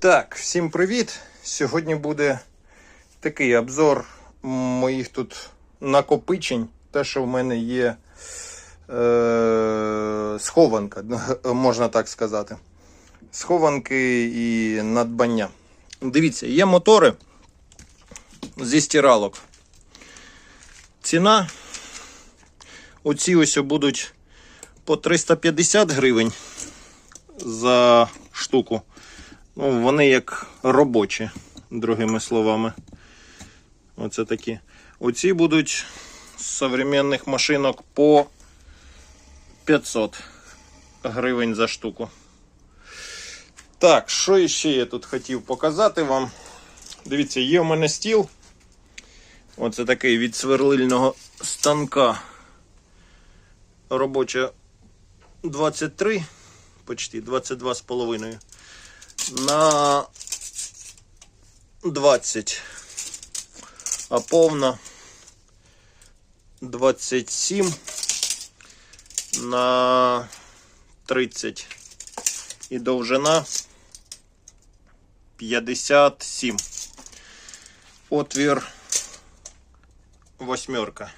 Так, всім привіт! Сьогодні буде такий обзор моїх тут накопичень. Те, що в мене є е, схованка, можна так сказати. Схованки і надбання. Дивіться, є мотори зі стиралок. Ціна. Оці ось будуть по 350 гривень за штуку. Ну, вони як робочі, другими словами. Оце такі. Оці будуть з современних машинок по 500 гривень за штуку. Так, що ще я тут хотів показати вам? Дивіться, є в мене стіл. Оце такий від сверлильного станка. Робоча 23, почти 22 з половиною на 20, а повна 27 на 30 і довжина 57. Отвір восьмерка.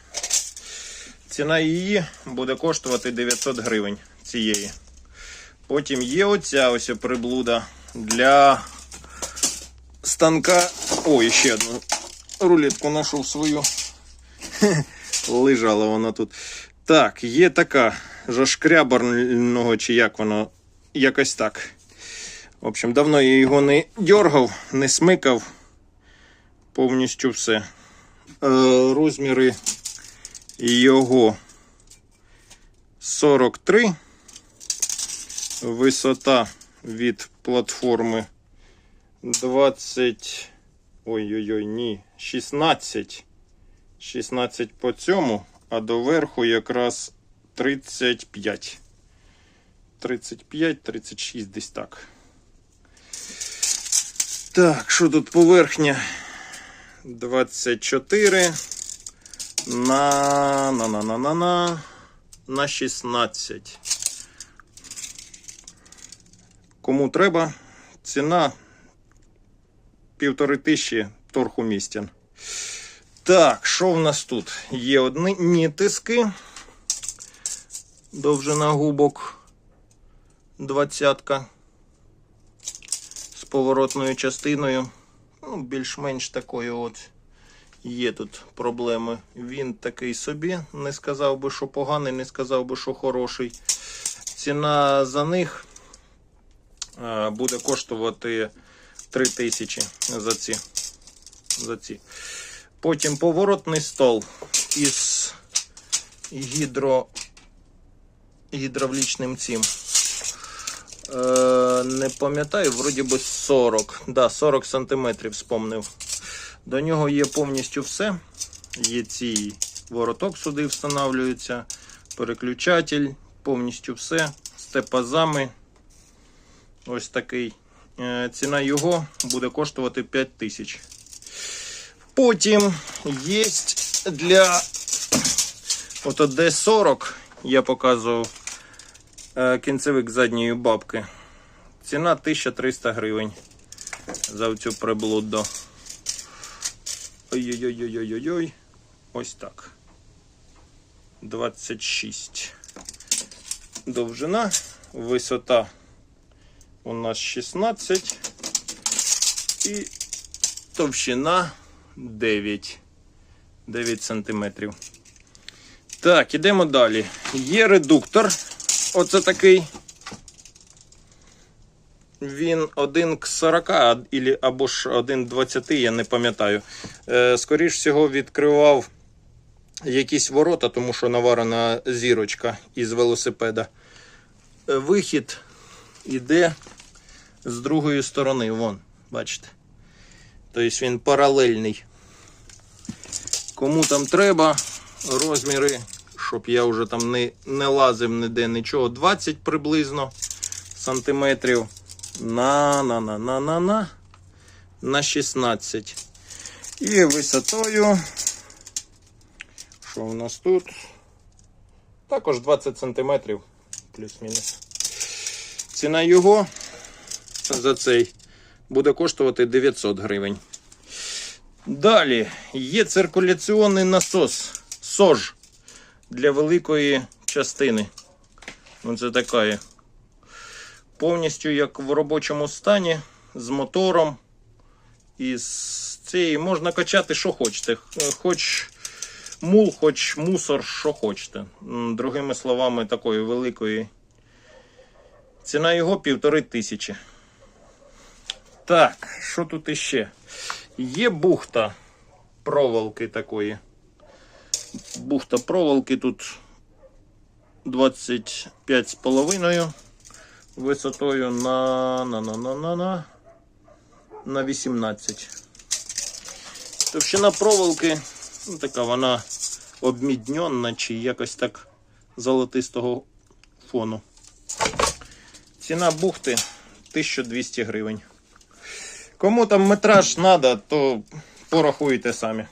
Ціна її буде коштувати 900 гривень цієї. Потім є оця ось приблуда для станка. О, ще одну рулетку знайшов свою. Лежала вона тут. Так, є така жашкрябарного, чи як воно, якось так. В общем, давно я його не дергав, не смикав. Повністю все. Е, розміри його 43. Висота від платформи 20. Ой-ой-ой, ні, 16. 16 по цьому, а до верху якраз 35. 35-36 десь так. Так, що тут поверхня? 24 на на на на на на на 16. Кому треба, ціна півтори тисячі торг умістен. Так, що в нас тут? Є одні тиски. Довжина губок двадцятка з поворотною частиною. Ну, більш-менш такою от. Є тут проблеми. Він такий собі. Не сказав би, що поганий, не сказав би, що хороший. Ціна за них буде коштувати 3 тисячі за ці. за ці. Потім поворотний стол із гідро, гідравлічним цим. Е, не пам'ятаю, вроді би 40. Да, 40 сантиметрів спомнив. До нього є повністю все. Є ці вороток сюди встановлюється, переключатель, повністю все з тепазами. Ось такий. Е, Ціна його буде коштувати 5 тисяч. Потім є для ото D40, я показував е, кінцевик задньої бабки. Ціна 1300 гривень за цю приблуду. Ой-ой-ой-ой-ой-ой.Ось так. 26. Довжина, висота у нас 16 і товщина 9. 9 сантиметрів. Так, ідемо далі. Є редуктор. Оце такий. Він 1 к 40 або ж 1 к 20, я не пам'ятаю. Е, Скоріш всього, відкривав якісь ворота, тому що наварена зірочка із велосипеда. Е, Вихід іде з другої сторони. Вон, бачите. Тобто він паралельний. Кому там треба, розміри, щоб я вже там не, не лазив ніде нічого, 20 приблизно сантиметрів на на на на на на на 16. І висотою. Що у нас тут? Також 20 сантиметрів, плюс-мінус. Ціна його за цей буде коштувати 900 гривень. Далі є циркуляційний насос СОЖ для великої частини. Оце така. є. Повністю як в робочому стані, з мотором. І з цієї можна качати, що хочете. Хоч мул, хоч мусор, що хочете. Другими словами, такої великої. Ціна його півтори тисячі. Так, що тут іще? Є бухта проволоки такої. Бухта проволоки тут 25,5 висотою на, на, на, на, на, на, на 18. Товщина проволоки, ну, така вона обмідньона чи якось так золотистого фону. Ціна бухти 1200 гривень. Кому там метраж треба, то порахуйте самі.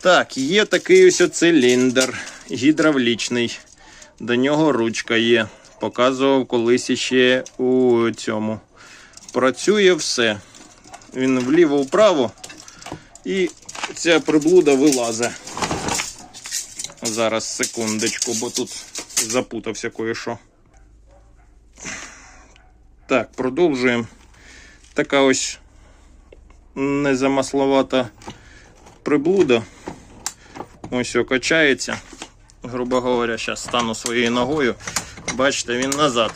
Так, є такий ось циліндр гідравлічний. До нього ручка є. Показував колись ще у цьому. Працює все. Він вліво-вправо. І ця приблуда вилазить. Зараз секундочку, бо тут запутався кое-що. Так, продовжуємо. Така ось незамасловата приблуда. Ось качається. Грубо говоря, зараз стану своєю ногою. Бачите, він назад.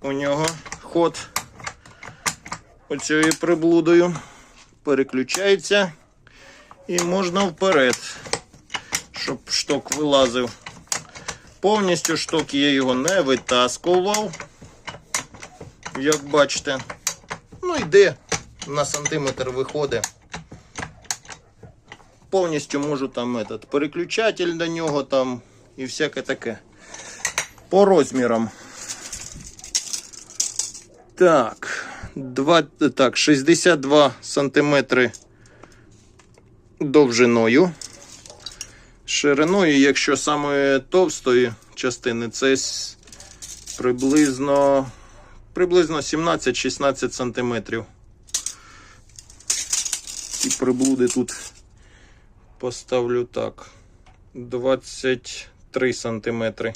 У нього ход оцією приблудою переключається і можна вперед, щоб шток вилазив. Повністю шток я його не витаскував, як бачите. Ну йде на сантиметр виходить. Повністю можу там этот, переключатель до нього там і всяке таке. По розмірам. Так, 2, так 62 сантиметри довжиною. Шириною, якщо самої товстої частини, це приблизно, приблизно 17-16 сантиметрів. І приблуди тут поставлю так. 23 сантиметри.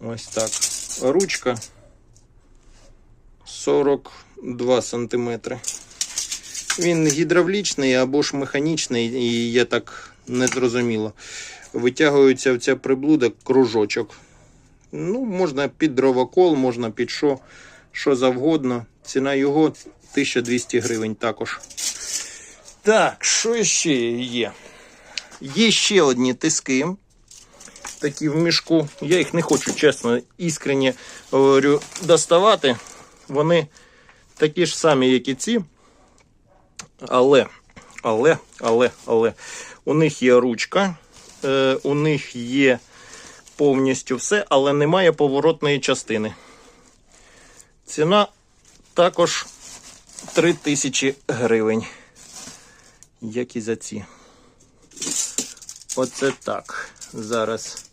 Ось так. Ручка 42 сантиметри. Він гідравлічний або ж механічний, і я так не зрозуміло. Витягується в ця приблуда кружочок. Ну, можна під дровокол, можна під що, що завгодно. Ціна його 1200 гривень також. Так, що ще є? Є ще одні тиски. Такі в мішку. Я їх не хочу, чесно, іскренні говорю, доставати. Вони такі ж самі, як і ці. Але, але, але, але, у них є ручка, е, у них є повністю все, але немає поворотної частини. Ціна також 3000 гривень. Як і за ці. Оце так. Зараз.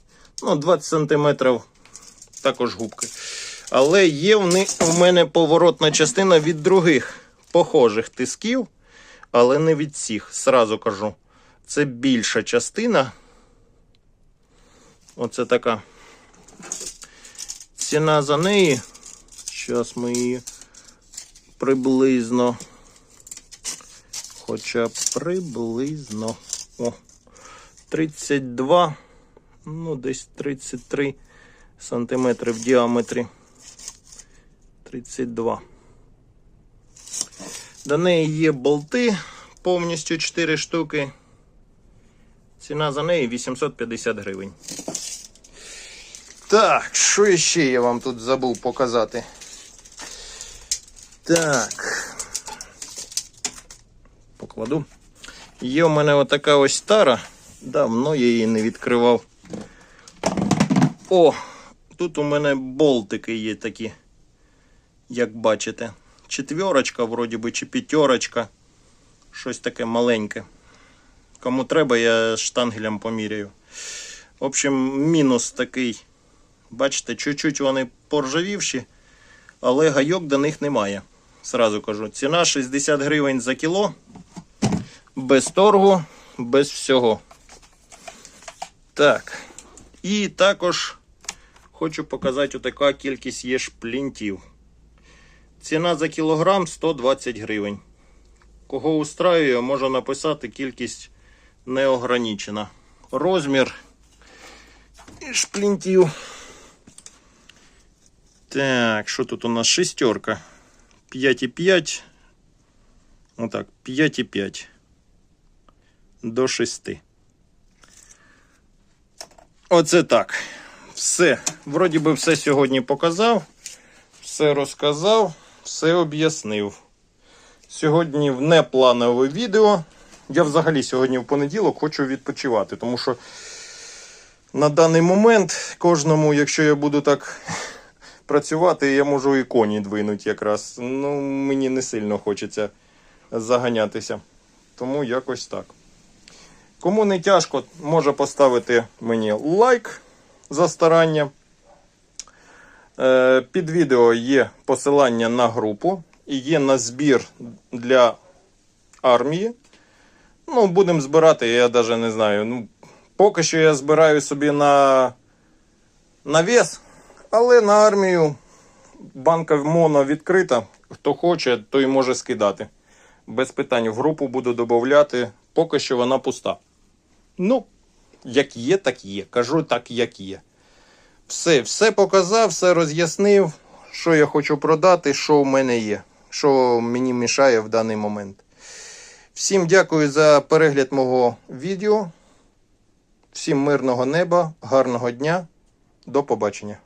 Ну, 20 см також губки. Але є в, мене поворотна частина від других похожих тисків, але не від цих. Сразу кажу. Це більша частина. Оце така. Ціна за неї. Зараз ми її приблизно. Хоча приблизно. О, 32, ну, десь 33 сантиметри в діаметрі. 32. До неї є болти повністю 4 штуки. Ціна за неї 850 гривень. Так, що ще я вам тут забув показати? Так. Покладу. Є у мене отака ось стара. Давно я її не відкривав. О, тут у мене болтики є такі, як бачите. Четверочка, вроді би, чи п'ятерочка. Щось таке маленьке. Кому треба, я штангелем поміряю. В общем, мінус такий. Бачите, чуть-чуть вони поржавівші, але гайок до них немає. Сразу кажу, ціна 60 гривень за кіло. Без торгу, без всього. Так. І також хочу показати отака кількість є шплінтів. Ціна за кілограм 120 гривень. Кого устраює, можу написати кількість неограничена. Розмір шплінтів. Так, що тут у нас шестерка? 5,5. Отак, 5,5 до 6. Оце так. Все. Вроді би все сьогодні показав, все розказав, все об'яснив. Сьогодні в непланове відео. Я взагалі сьогодні в понеділок хочу відпочивати, тому що на даний момент кожному, якщо я буду так працювати, я можу і коні двинуть якраз. Ну, мені не сильно хочеться заганятися. Тому якось так. Кому не тяжко, може поставити мені лайк за старання. Е, Під відео є посилання на групу і є на збір для армії. Ну, будемо збирати, я навіть не знаю. Ну, поки що я збираю собі на, на вес, але на армію банка моно відкрита. Хто хоче, той може скидати. Без питань в групу буду додати. Поки що вона пуста. Ну, як є, так є. Кажу так, як є. Все, все показав, все роз'яснив, що я хочу продати, що в мене є, що мені мішає в даний момент. Всім дякую за перегляд мого відео. Всім мирного неба, гарного дня. До побачення.